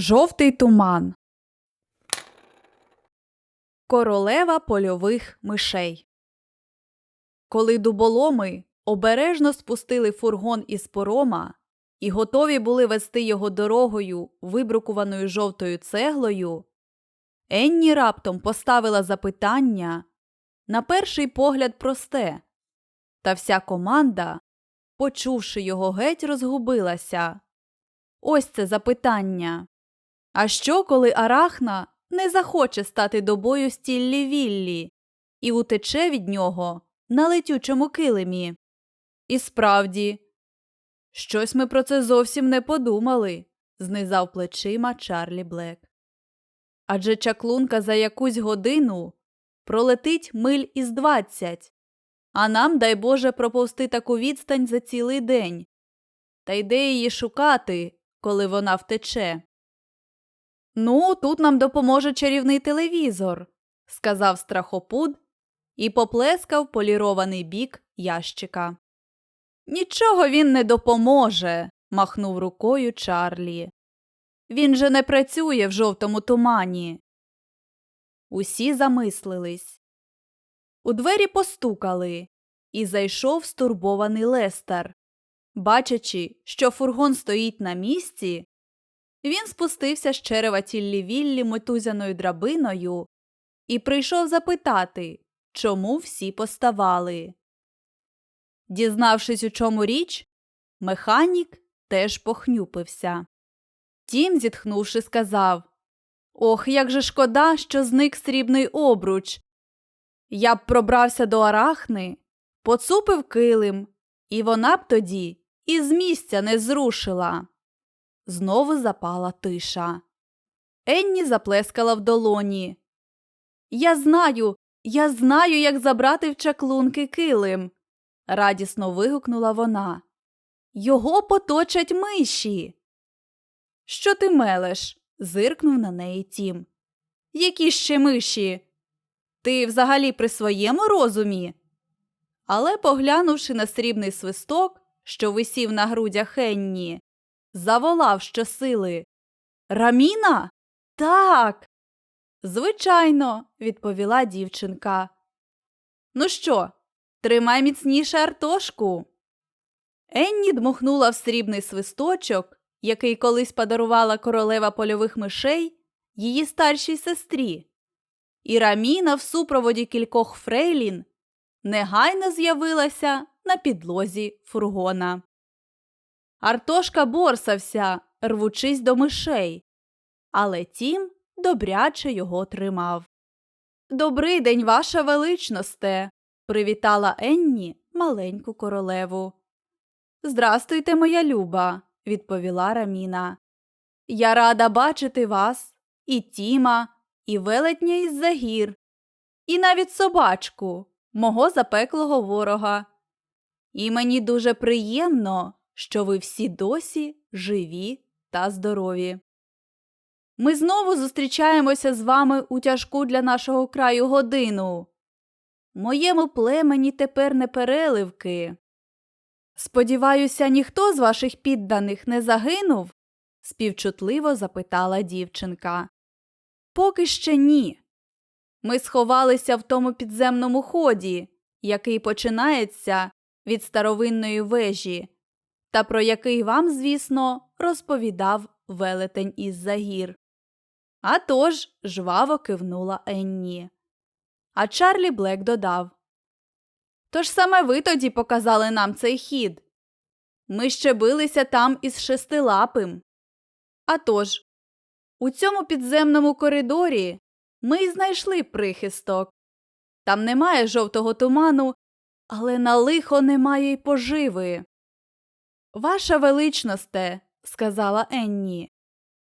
Жовтий туман. Королева польових мишей. Коли дуболоми обережно спустили фургон із порома і готові були вести його дорогою, вибрукуваною жовтою цеглою, Енні раптом поставила запитання на перший погляд просте, та вся команда, почувши його геть, розгубилася. Ось це запитання. А що, коли Арахна не захоче стати до бою стіллі Віллі і утече від нього на летючому килимі? І справді, щось ми про це зовсім не подумали, знизав плечима Чарлі Блек. Адже чаклунка за якусь годину пролетить миль із двадцять, а нам, дай Боже, проповсти таку відстань за цілий день. Та йде її шукати, коли вона втече. Ну, тут нам допоможе чарівний телевізор, сказав страхопуд і поплескав полірований бік ящика. Нічого він не допоможе, махнув рукою Чарлі. Він же не працює в жовтому тумані. Усі замислились. У двері постукали, і зайшов стурбований Лестер. Бачачи, що фургон стоїть на місці, він спустився з черева тіллі Віллі мотузяною драбиною і прийшов запитати, чому всі поставали. Дізнавшись, у чому річ, механік теж похнюпився. Тім, зітхнувши, сказав Ох, як же шкода, що зник срібний обруч. Я б пробрався до арахни, поцупив килим, і вона б тоді і з місця не зрушила. Знову запала тиша. Енні заплескала в долоні. Я знаю, я знаю, як забрати в чаклунки килим. радісно вигукнула вона. Його поточать миші. Що ти мелеш? зиркнув на неї тім. Які ще миші? Ти взагалі при своєму розумі? Але, поглянувши на срібний свисток, що висів на грудях Енні, заволав щосили. Раміна? Так. Звичайно, відповіла дівчинка. Ну що, тримай міцніше артошку. Енні дмухнула в срібний свисточок, який колись подарувала королева польових мишей її старшій сестрі. І Раміна в супроводі кількох фрейлін негайно з'явилася на підлозі фургона. Артошка борсався, рвучись до мишей, але тім добряче його тримав. Добрий день, ваша величносте, привітала Енні маленьку королеву. Здрастуйте, моя люба, відповіла Раміна. Я рада бачити вас, і Тіма, і велетня із загір, і навіть собачку, мого запеклого ворога. І мені дуже приємно, що ви всі досі живі та здорові. Ми знову зустрічаємося з вами у тяжку для нашого краю годину. Моєму племені тепер не переливки. Сподіваюся, ніхто з ваших підданих не загинув? співчутливо запитала дівчинка. Поки ще ні. Ми сховалися в тому підземному ході, який починається від старовинної вежі, та про який вам, звісно, розповідав велетень із загір. А тож, жваво кивнула Енні. А Чарлі Блек додав Тож саме ви тоді показали нам цей хід. Ми ще билися там із шестилапим. А тож, у цьому підземному коридорі ми й знайшли прихисток. Там немає жовтого туману, але на лихо немає й поживи. Ваша величносте, сказала Енні,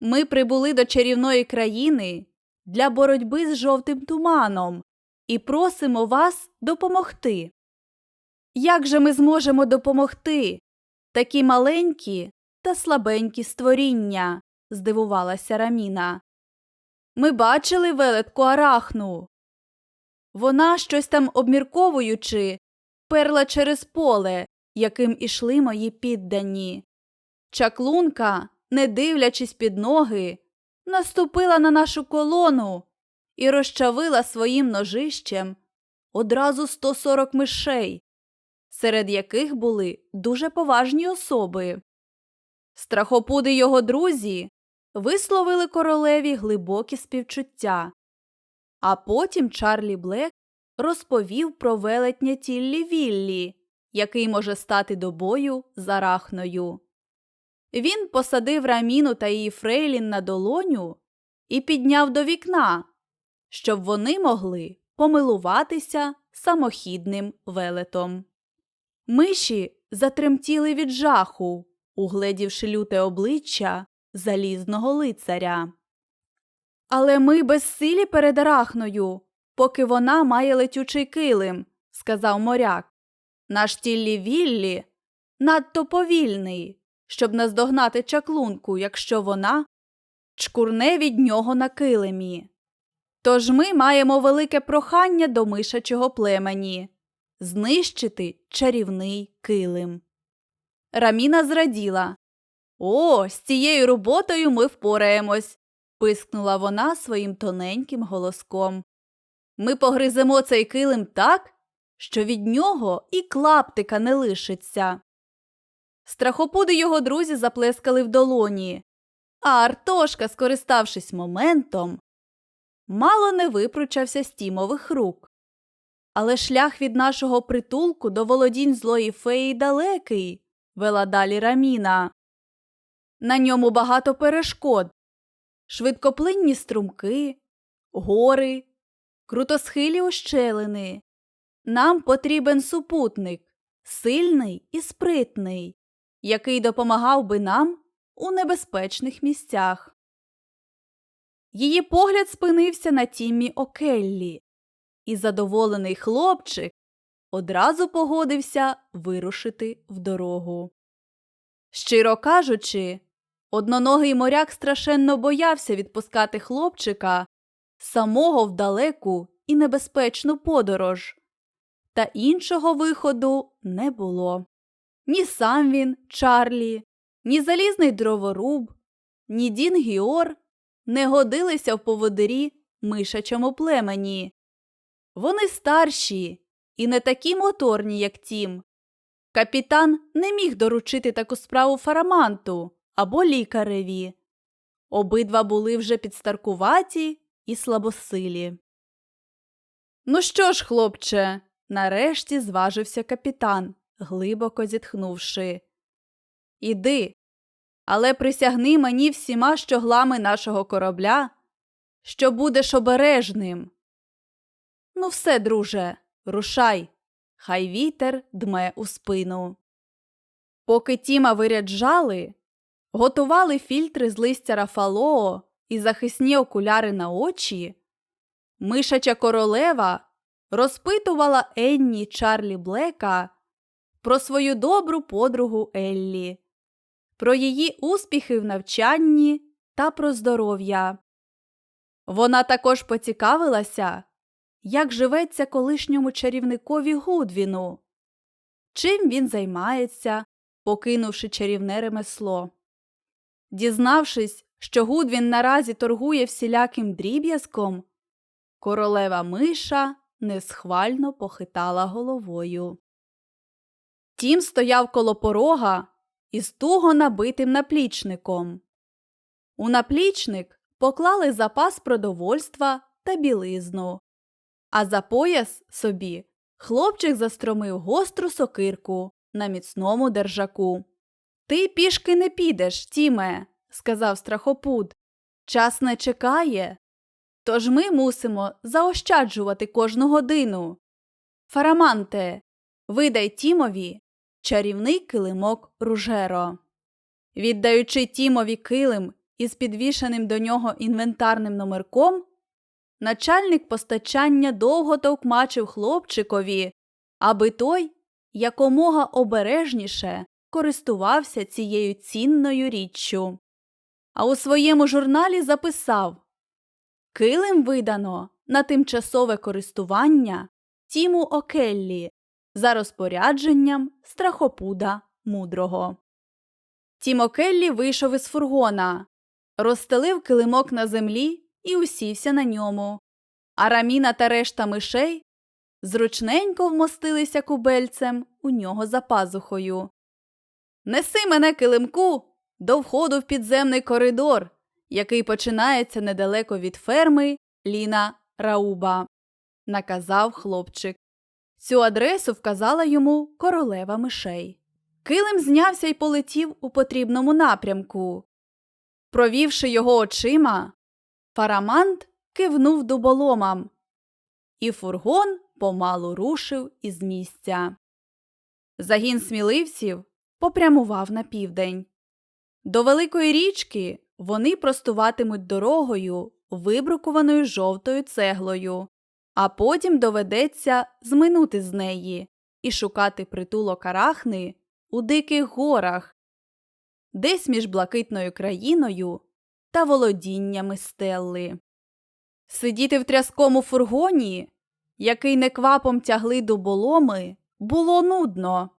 ми прибули до чарівної країни для боротьби з жовтим туманом і просимо вас допомогти. Як же ми зможемо допомогти? Такі маленькі та слабенькі створіння, здивувалася Раміна. Ми бачили велетку арахну. Вона, щось там обмірковуючи, перла через поле, яким ішли мої піддані. Чаклунка, не дивлячись під ноги, наступила на нашу колону і розчавила своїм ножищем одразу 140 мишей, серед яких були дуже поважні особи. Страхопуди його друзі висловили королеві глибокі співчуття. А потім Чарлі Блек розповів про велетня Тіллі Віллі, який може стати до бою з арахною. Він посадив раміну та її фрейлін на долоню і підняв до вікна, щоб вони могли помилуватися самохідним велетом. Миші затремтіли від жаху, угледівши люте обличчя залізного лицаря. Але ми безсилі перед арахною, поки вона має летючий килим, сказав моряк. Наш тіллі Віллі надто повільний, щоб наздогнати чаклунку, якщо вона чкурне від нього на килимі. Тож ми маємо велике прохання до мишачого племені знищити чарівний килим. Раміна зраділа. О, з цією роботою ми впораємось, пискнула вона своїм тоненьким голоском. Ми погриземо цей килим так, що від нього і клаптика не лишиться. Страхопуди його друзі заплескали в долоні, а Артошка, скориставшись моментом, мало не випручався з тімових рук. Але шлях від нашого притулку до володінь злої феї далекий, вела далі Раміна. На ньому багато перешкод, швидкоплинні струмки, гори, крутосхилі ущелини. Нам потрібен супутник, сильний і спритний, який допомагав би нам у небезпечних місцях. Її погляд спинився на Тіммі Океллі, і задоволений хлопчик одразу погодився вирушити в дорогу. Щиро кажучи, одноногий моряк страшенно боявся відпускати хлопчика самого в далеку і небезпечну подорож, та іншого виходу не було. Ні сам він, Чарлі, ні залізний дроворуб, ні Дін Гіор не годилися в поводирі мишачому племені. Вони старші і не такі моторні, як тім. Капітан не міг доручити таку справу фараманту або лікареві. Обидва були вже підстаркуваті і слабосилі. Ну що ж, хлопче, нарешті зважився капітан, глибоко зітхнувши. Іди, але присягни мені всіма щоглами нашого корабля, що будеш обережним. Ну, все, друже, рушай, хай вітер дме у спину. Поки Тіма виряджали, готували фільтри з листя Рафалоо і захисні окуляри на очі, мишача королева розпитувала Енні Чарлі Блека про свою добру подругу Еллі, про її успіхи в навчанні та про здоров'я. Вона також поцікавилася, як живеться колишньому чарівникові Гудвіну, чим він займається, покинувши чарівне ремесло. Дізнавшись, що Гудвін наразі торгує всіляким дріб'язком, королева миша несхвально похитала головою. Тім стояв коло порога із туго набитим наплічником. У наплічник поклали запас продовольства та білизну, а за пояс собі хлопчик застромив гостру сокирку на міцному держаку. Ти пішки не підеш, Тіме, сказав страхопуд. Час не чекає. Тож ми мусимо заощаджувати кожну годину. Фараманте, видай Тімові чарівний килимок ружеро. Віддаючи Тімові килим із підвішеним до нього інвентарним номерком, начальник постачання довго товкмачив хлопчикові, аби той якомога обережніше користувався цією цінною річчю. А у своєму журналі записав Килим видано на тимчасове користування Тіму Океллі за розпорядженням страхопуда мудрого. Тім Океллі вийшов із фургона, розстелив килимок на землі і усівся на ньому. А раміна та решта мишей зручненько вмостилися кубельцем у нього за пазухою. Неси мене килимку до входу в підземний коридор, який починається недалеко від ферми Ліна Рауба, наказав хлопчик. Цю адресу вказала йому королева мишей. Килим знявся й полетів у потрібному напрямку. Провівши його очима, Фарамант кивнув дуболомам, і фургон помалу рушив із місця. Загін сміливців попрямував на південь. До великої річки вони простуватимуть дорогою, вибрукованою жовтою цеглою, а потім доведеться зминути з неї і шукати притулок арахни у диких горах, десь між блакитною країною та володіннями стелли. Сидіти в тряскому фургоні, який неквапом тягли дуболоми, було нудно.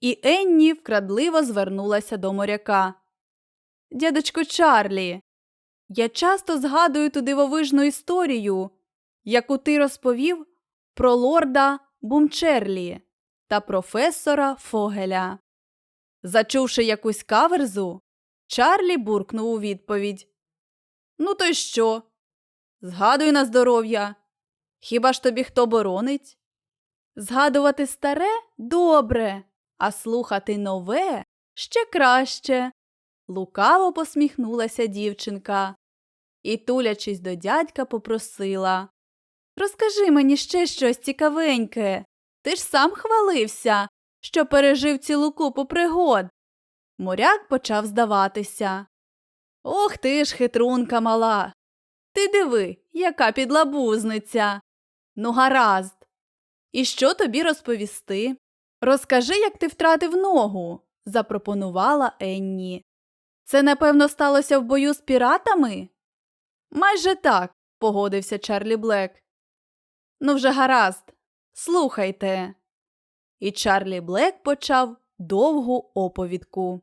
І Енні вкрадливо звернулася до моряка. Дядечко Чарлі, я часто згадую ту дивовижну історію, яку ти розповів про лорда Бумчерлі та професора Фогеля. Зачувши якусь каверзу, Чарлі буркнув у відповідь. Ну, то й що? Згадуй на здоров'я. Хіба ж тобі хто боронить? Згадувати старе добре, а слухати нове ще краще. Лукаво посміхнулася дівчинка і, тулячись до дядька, попросила Розкажи мені ще щось цікавеньке. Ти ж сам хвалився, що пережив цілу купу пригод. Моряк почав здаватися. Ох ти ж, хитрунка мала. Ти диви, яка підлабузниця. Ну, гаразд. І що тобі розповісти? Розкажи, як ти втратив ногу, запропонувала Енні. Це, напевно, сталося в бою з піратами? Майже так, погодився Чарлі Блек. Ну, вже гаразд, слухайте. І Чарлі Блек почав довгу оповідку.